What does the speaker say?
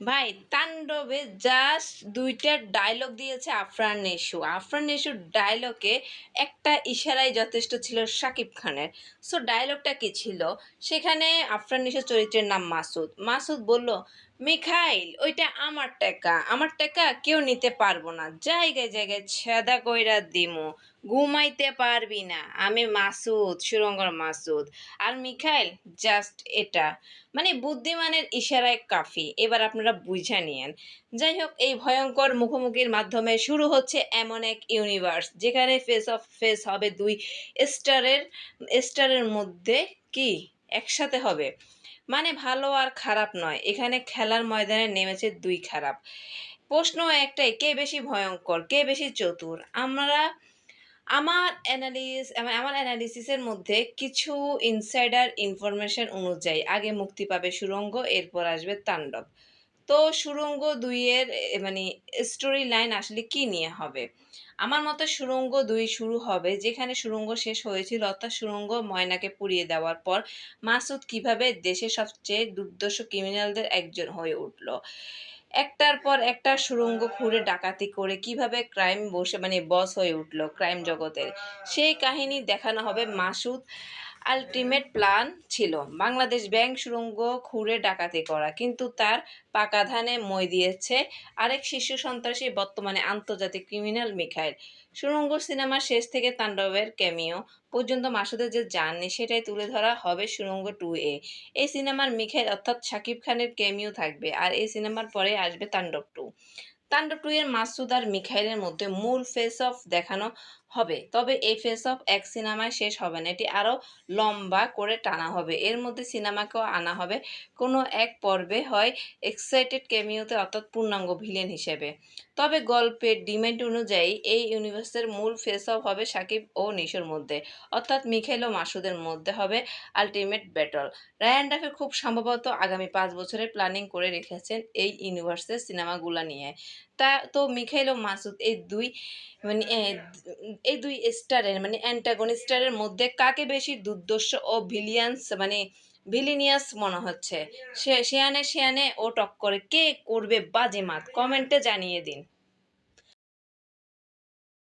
ভাই, তাণ্ডবে জাস্ট দুইটা ডায়লগ দিয়েছে আফরান নেশু আফরান নেশুর ডায়লগে একটা ইশারাই যথেষ্ট ছিল শাকিব খানের। সো ডায়লগটা কি ছিল? সেখানে আফরান নেশুর চরিত্রের নাম মাসুদ। মাসুদ বলল, মিখাইল, ওইটা আমার টাকা। আমার টাকা কেউ নিতে পারব না। জায়গায় জায়গায় ছেদা কইরা দিমু। ঘুমাইতে পারবি না। আমি মাসুদ, সুরঙ্গর মাসুদ। আর মিখাইল জাস্ট এটা। মানে বুদ্ধিমানের ইশারায় কাফি। এবার আপনারা বুঝে নিয়েন। যাই হোক, এই ভয়ঙ্কর মুখোমুখির মাধ্যমে শুরু হচ্ছে এমন এক ইউনিভার্স যেখানে ফেস অফ ফেস হবে দুই স্টারের স্টারের মধ্যে কি? একসাথে হবে। মানে ভালো আর খারাপ নয়। এখানে খেলার ময়দানে নেমেছে দুই খারাপ। প্রশ্ন একটাই, কে বেশি ভয়ঙ্কর, কে বেশি চতুর? আমরা আমার অ্যানালিস আমার অ্যানালিসিসের মধ্যে কিছু ইনসাইডার ইনফরমেশন অনুযায়ী আগে মুক্তি পাবে সুরঙ্গ, এরপর আসবে তাণ্ডব। তো সুরঙ্গ দুইয়ের মানে স্টোরি লাইন আসলে কি নিয়ে হবে? আমার মতে সুরঙ্গ দুই শুরু হবে যেখানে সুরঙ্গ শেষ হয়েছিল, অর্থাৎ সুরঙ্গ ময়নাকে পুড়িয়ে দেওয়ার পর মাসুদ কীভাবে দেশের সবচেয়ে দুর্দর্শ ক্রিমিনালদের একজন হয়ে উঠল? একটার পর একটা সুরঙ্গ খুঁড়ে ডাকাতি করে কীভাবে ক্রাইম বসে মানে বস হয়ে উঠল ক্রাইম জগতের। সেই কাহিনী দেখানো হবে মাসুদ আলটিমেট প্ল্যান ছিল। বাংলাদেশ ব্যাংক সুরঙ্গ খুঁড়ে ডাকাতি করা, কিন্তু তার পাকা ধানে মই দিয়েছে আরেক শিশু সন্ত্রাসী, বর্তমানে আন্তর্জাতিক ক্রিমিনাল মিখাইল। সুরঙ্গ সিনেমার শেষ থেকে তাণ্ডবের ক্যামিও পর্যন্ত মাসুদের যে জার্নি সেটাই তুলে ধরা হবে সুরঙ্গ টু এ। এই সিনেমার মিখাইল অর্থাৎ শাকিব খানের ক্যামিও থাকবে আর এই সিনেমার পরে আসবে তাণ্ডব টু তাণ্ডব টু এর মাসুদ আর মিখাইলের মধ্যে মূল ফেস অফ দেখানো হবে। তবে এই ফেস অফ এক সিনেমায় শেষ হবে না। এটি আরও লম্বা করে টানা হবে। এর মধ্যে সিনেমাকেও আনা হবে। কোনো এক পর্বে হয় এক্সাইটেড ক্যামিওতে অর্থাৎ পূর্ণাঙ্গ ভিলেন হিসেবে। তবে গল্পের ডিমান্ড অনুযায়ী এই ইউনিভার্সের মূল ফেস অফ হবে সাকিব ও নিশোর মধ্যে। অর্থাৎ মিখাইল ও মাসুদের মধ্যে হবে আলটিমেট ব্যাটল রায়ান ডাফে খুব সম্ভবত আগামী পাঁচ বছরের প্ল্যানিং করে রেখেছেন এই ইউনিভার্সের সিনেমাগুলো নিয়ে। তা, তো মিখাইল ও মাসুদ এই দুই মানে এই দুই স্টারের মানে অ্যান্টাগনিস্টারের মধ্যে কাকে বেশি দুর্দর্শ ও ভিলিয়ান্স মানে ভিলিনিয়াস মনে হচ্ছে? সে, সেয়ানে সেয়ানে ও টক্করে কে করবে বাজে মাত কমেন্টে জানিয়ে দিন।